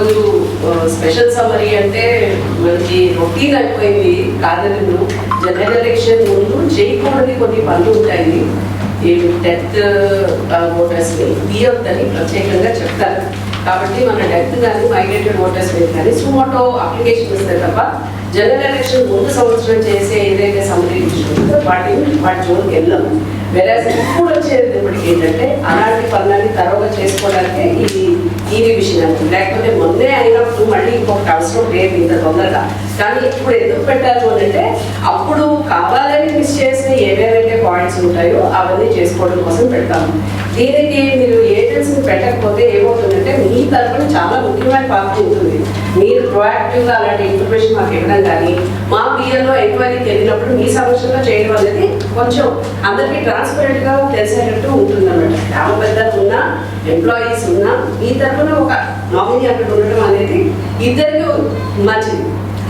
ఈరోజు special summary అంటే మనకి రొటీన్ అయిపోయింది కాదను జనరల్ ఎలక్షన్ ముందు చేయకూడని కొన్ని పనులు ఉంటాయి. ఈ డెత్ ఓటర్స్ తీయొద్దని ప్రత్యేకంగా చెప్తారు. కాబట్టి మన డెత్ కానీ మైగ్రేటెడ్ ఓటర్స్ మీద కానీ సుమోటో అప్లికేషన్ ఇస్తే తప్ప జనరల్ ఎలక్షన్ ముందు సంవత్సరం చేసే ఏదైతే సమ్మరీ ఉంటుందో వాటిని వాటి జోన్కి వెళ్ళాం. వేరే ఇప్పుడు వచ్చేటప్పటికి ఏంటంటే అలాంటి పనులన్నీ తర్వాత చేసుకోవడానికి ఈ ఈ విషయం అంటుంది లేకపోతే మొన్నే అయినప్పుడు మళ్ళీ ఇంకొకటి అవసరం లేదు ఇంత తొందరగా. కానీ ఇప్పుడు ఎందుకు పెట్టారు అని అంటే అప్పుడు కావాలని మిస్ చేసిన ఏవేవైతే పాయింట్స్ ఉంటాయో అవన్నీ చేసుకోవడం కోసం పెడతాము దీనికి మీరు ఏజెన్సీని పెట్టకపోతే ఏమవుతుందంటే మీ తరఫున చాలా ముఖ్యమైన పాత్ర ఉంటుంది. మీరు ప్రొయాక్టివ్గా అలాంటి ఇన్ఫర్మేషన్ మాకు ఇవ్వడం కానీ మా బియ్యంలో ఎంక్వైరీకి వెళ్ళినప్పుడు మీ సమస్యలో చేయడం అనేది కొంచెం అందరికీ ట్రాన్స్పరెంట్గా తెలిసేటట్టు ఉంటుంది అన్నమాట గ్రామ పెద్దలు ఉన్నా ఎంప్లాయీస్ ఉన్నా మీ తరఫున ఒక నామినీ అక్కడ ఉండడం అనేది ఇద్దరికి మంచిది.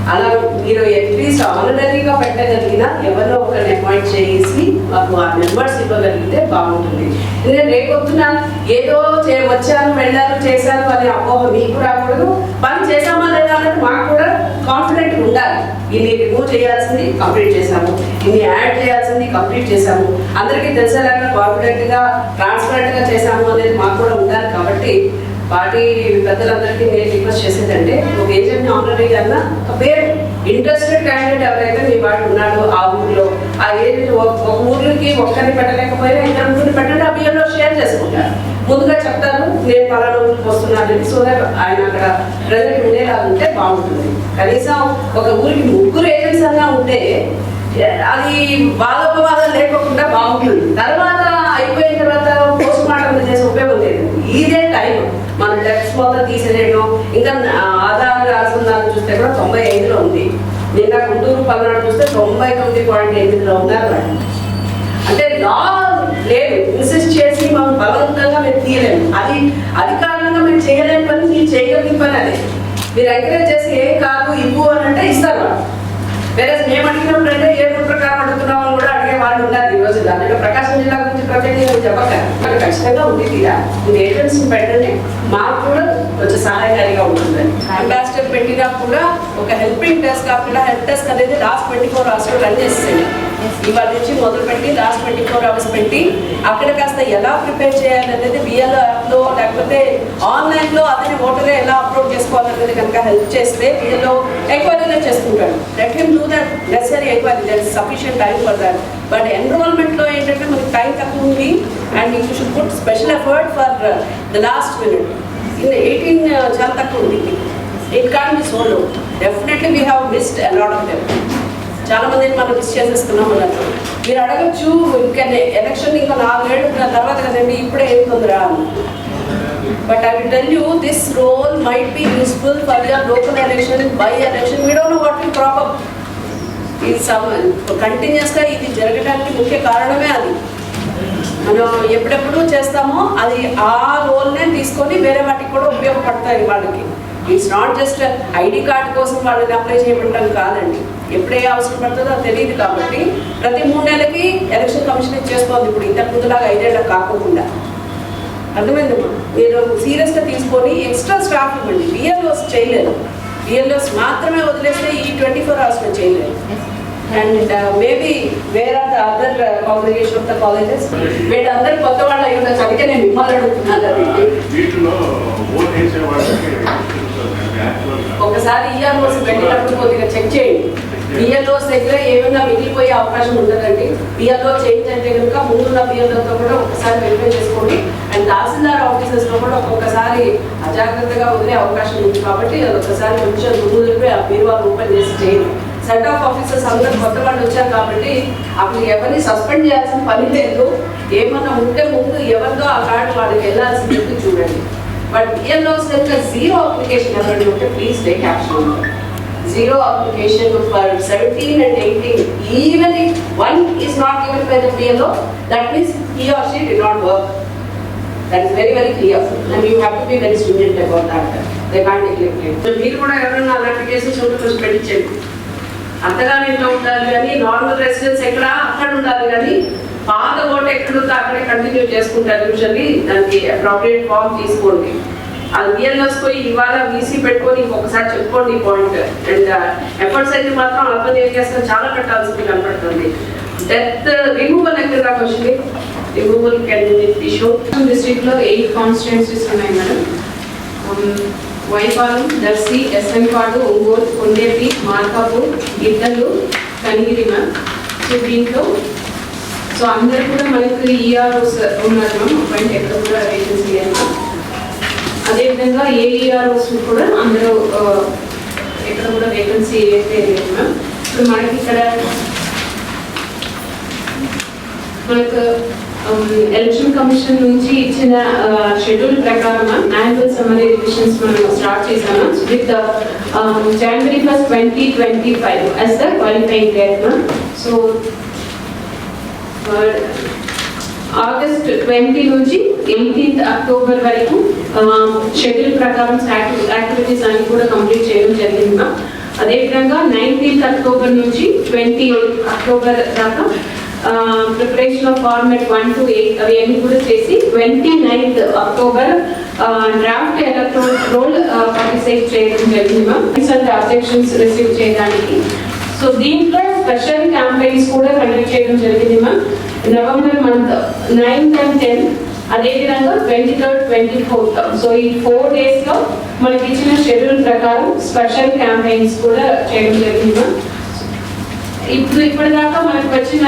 అలా మీరు అట్లీస్ట్ ఆనరీగా పెట్టగలిగిన ఎవరో ఒకరిని అపాయింట్ చేసి మాకు ఆ మెంబర్స్ ఇవ్వగలిగితే బాగుంటుంది. నేను రేపొద్దున ఏదో చే- వచ్చాను వెళ్ళాను చేశాను అనే అపోహ మీకు రాకూడదు. పని చేశామా లేదా అన్నది మాకు కూడా కాన్ఫిడెంట్ ఉండాలి. ఇన్ని రిమూవ్ చేయాల్సింది కంప్లీట్ చేశాము. ఇన్ని యాడ్ చేయాల్సింది కంప్లీట్ చేశాము. అందరికీ తెలిసేలాగా కాన్ఫిడెంట్గా ట్రాన్స్పరెంట్గా చేశాము అనేది మాకు కూడా ఉండాలి కాబట్టి పార్టీ పెద్దలందరికీ నేను రిక్వెస్ట్ చేసేదంటే ఒక ఏజెంట్ ఆనరీ కన్నా ఒక ఇంట్రెస్టెడ్ క్యాండిడేట్ ఎవరైతే మీ వాడు ఉన్నాడో ఆ ఊర్లో ఆ ఏజెంట్ ఒక ఊర్లోకి ఒక్కరిని పెట్టలేకపోయినా ఇంకా ముగ్గురిని పెట్టండి ఆ బియ్యంలో షేర్ చేసుకుంటారు. ముందుగా చెప్తారు నేను పలానా ఊరికి వస్తున్నాను సో దట్ ఆయన అక్కడ ప్రజెంట్ ఉండేలా ఉంటే బాగుంటుంది. కనీసం ఒక ఊరికి ముగ్గురు ఏజెంట్స్ అన్నా ఉంటే అది బాధోపవాదం లేకుండా బాగుంటుంది. తర్వాత అయిపోయిన తర్వాత పోస్ట్ మార్టం చేసే ఉపయోగం లేదు. ఇదే టైం మన డెక్స్ మొత్తం తీసేయడం ఇంకా ఆధార్ అనుసంధానం చూస్తే కూడా తొంభై ఐదులో ఉంది. నిన్న గుంటూరు పల్నాడు చూస్తే తొంభై తొమ్మిది పాయింట్ ఎనిమిదిలో ఉన్నారు వాళ్ళు. అంటే లా లేదు. ఇన్సిస్ట్ చేసి మనం బలవంతంగా మేము తీయలేము. అది అధికారంగా మేము చేయలేని పని మీరు చేయగలిగిన పని అదే. మీరు ఎంకరేజ్ చేసి ఏం కాదు ఇవ్వు అని అంటే ఇస్తారు వేరే మేము అడిగినప్పుడు అంటే ఏ ప్రకారం అడుగుతున్నాం అని కూడా అడిగే వాళ్ళు ఉన్నారు ఈ రోజు దాంట్లో ప్రకాశం జిల్లా గురించి ప్రత్యేకంగా చెప్పక మరి ఖచ్చితంగా ఉంది తీరా. మీరు ఏజెన్సీ పెట్టండి. మాకు కూడా కొంచెం సహాయకారిగా ఉంటుంది. అంబాసిడర్ పెట్టినా కూడా ఒక హెల్పింగ్ డెస్క్ కాకుండా హెల్ప్ డెస్క్ అనేది last twenty four hours run చేస్తుంది. ఇవాళ నుంచి మొదలు పెట్టి లాస్ట్ ట్వంటీ ఫోర్ అవర్స్ పెట్టి అక్కడ కాస్త ఎలా ప్రిపేర్ చేయాలి అనేది బిఎల్ యాప్లో లేకపోతే ఆన్లైన్లో అతని ఓటరే ఎలా అప్లోడ్ చేసుకోవాలనేది కనుక హెల్ప్ చేస్తే బిఎల్లో ఎంక్వైరీలో చేసుకుంటాడు. Let him do that necessary enquiry that sufficient time for that but ఎన్రోల్మెంట్లో ఏంటంటే మనకి టైం తక్కువ ఉంది and you should put special effort for the last minute in eighteen చాలా తక్కువ ఉంది. It can be so low definitely we have missed a lot of them చాలా మందిని మనం మిస్ చేసేస్తున్నాం అన్నట్టు. మీరు అడగచ్చు ఇంకా ఎలక్షన్ ఇంకా నాలుగేళ్ళు తర్వాత కదండి ఇప్పుడే ఏం తొందర but I will tell you this roll might be useful for your local election by election we don't know what will crop up ఇది సమ్ కంటిన్యూస్గా ఇది జరగడానికి ముఖ్య కారణమే అది. మనం ఎప్పుడెప్పుడు చేస్తామో అది ఆ రోల్నే తీసుకొని వేరే వాటికి కూడా ఉపయోగపడతాయి వాళ్ళకి. It's not just ID card కోసం వాళ్ళని అప్లై చేయమంటాం కాదండి. ఎప్పుడే అవసరం పడుతుందో అది తెలియదు కాబట్టి ప్రతి మూడు నెలలకి ఎలక్షన్ కమిషన్ చేస్తోంది ఇప్పుడు ఇంతకు ముందులాగా ఐదేళ్ళకి కాకుండా. అర్థమైందమ్మా? మీరు సీరియస్గా తీసుకొని ఎక్స్ట్రా స్టాఫ్ ఇవ్వండి. బిఎల్ఓస్ చేయలేదు. బిఎల్ఓస్ మాత్రమే వదిలేస్తే ఈ ట్వంటీ ఫోర్ అవర్స్లో చేయలేదు. And maybe where are the other congregation of the colleges వీళ్ళందరూ కొత్త వాళ్ళు అయి ఉండొచ్చు అందుకే నేను మిమ్మల్ని అడుగుతున్నాను. ఒకసారి ఈఆర్ఓస్ వెళ్ళినప్పుడు కొద్దిగా చెక్ చేయండి. బిఎల్ఓస్ దగ్గర ఏమైనా మిగిలిపోయే అవకాశం ఉండదండి బిఎల్ఓ చేంజ్ అయితే కనుక ముందున్న బిఎల్ఓతో కూడా ఒకసారి వెరిఫై చేసుకోండి. అండ్ తహసీల్దార్ ఆఫీసెస్లో కూడా ఒక్కొక్కసారి అజాగ్రత్తగా వదిలే అవకాశం ఉంది. కాబట్టి అది ఒకసారి కొంచెం ముందు ఆ బీరువాలు ఓపెన్ చేసి చేయండి. సెట్ ఆఫ్ ఆఫీసర్స్ అందరూ కొత్త వాళ్ళు వచ్చారు కాబట్టి అప్పుడు ఎవరిని సస్పెండ్ చేయాల్సిన పని లేదు. ఏమన్నా ఉంటే ముందు ఎవరిదో ఆ కార్డు వాళ్ళకి వెళ్ళాల్సింది చూడండి. బట్ ఏం రోజు జీరో అప్లికేషన్ ఎవరండి ఉంటే please take action zero application for seventeen and eighteen even one is not given by దియలో that means he or she did not work that is very very clear and you have to very student about that they can't మీరు కూడా ఎవరైనా అలాంటి cases ఉంటే పెట్టించండి అంతగానే ఇంట్లో ఉండాలి కానీ normal residence ఎక్కడ? అక్కడ ఉండాలి కానీ పాత కోట ఎక్కడుందో అక్కడే కంటిన్యూ చేసుకుంటారు యూజువల్లీ దానికి అప్రాప్రియేట్ ఫామ్ తీసుకోండి. అది విఎల్ఎస్ పోయి ఇవాళ వీసీ పెట్టుకొని ఇంకొకసారి చెప్పుకోండి ఈ పాయింట్ అండ్ ఎఫర్ట్స్ అయితే మాత్రం అర్బన్ ఏరియాస్ చాలా పెట్టాల్సింది కనపడుతుంది. డెత్ రిమూవల్ ఎక్కడ దాకా వచ్చింది? రిమూవల్ కెన్ ఇష్యూ డిస్ట్రిక్ట్లో ఎయిట్ కాన్స్టిట్యున్సీస్ ఉన్నాయి మేడం. Um, వైపాలం దర్శి ఎస్ఎంపాడు ఒంగోలు కొండేపి మార్కాపూర్ గిద్దలు కనిగిరి మ్యామ్ సో దీంట్లో సో అందరు కూడా మనకు ఈఆర్ఓస్ ఉన్నారు మ్యామ్. అపాయింట్ ఎక్కడ కూడా వేకెన్సీ లేదు. అదేవిధంగా ఏఈఆర్ఓస్ కూడా అందరూ ఎక్కడ కూడా వేకెన్సీ అయితే లేదు మ్యామ్. ఇప్పుడు మనకి ఇక్కడ మనకు Um, ఎలక్షన్ కమిషన్ నుంచి ఇచ్చిన uh, షెడ్యూల్ ప్రకారం యాన్యువల్ సమ్మర్ రివిజన్స్ మనం స్టార్ట్ చేశాము? With January first twenty twenty five as the qualifying date so August twenty నుంచి ఎయిటీన్త్ అక్టోబర్ వరకు um, షెడ్యూల్ ప్రకారం యాక్టివిటీస్ అన్ని కూడా కంప్లీట్ చేయడం జరిగింది మ్యామ్ అదేవిధంగా నైన్టీన్త్ అక్టోబర్ నుంచి ట్వంటీ ఎయిత్ అక్టోబర్ దాకా uh, preparation of format one two eight అవి అన్ని కూడా చేసి twenty ninth October draft electoral roll participate చేయడం జరిగింది మ్యామ్ రీసెంట్ అబ్జెక్షన్స్ రిసీవ్ చేయడానికి. సో దీంట్లో స్పెషల్ క్యాంపెయిన్స్ కూడా కండక్ట్ చేయడం జరిగింది ma'am November month ninth and tenth అదేవిధంగా twenty third twenty fourth so ఈ ఫోర్ డేస్లో మనకి ఇచ్చిన షెడ్యూల్ ప్రకారం స్పెషల్ క్యాంపెయిన్స్ కూడా చేయడం జరిగింది మ్యామ్ ఇప్పుడు ఇప్పటిదాకా మనకు వచ్చిన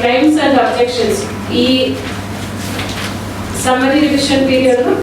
క్లైమ్స్ అండ్ అబ్జెక్షన్స్ ఈ సమ్మరీ రివిజన్ పీరియడ్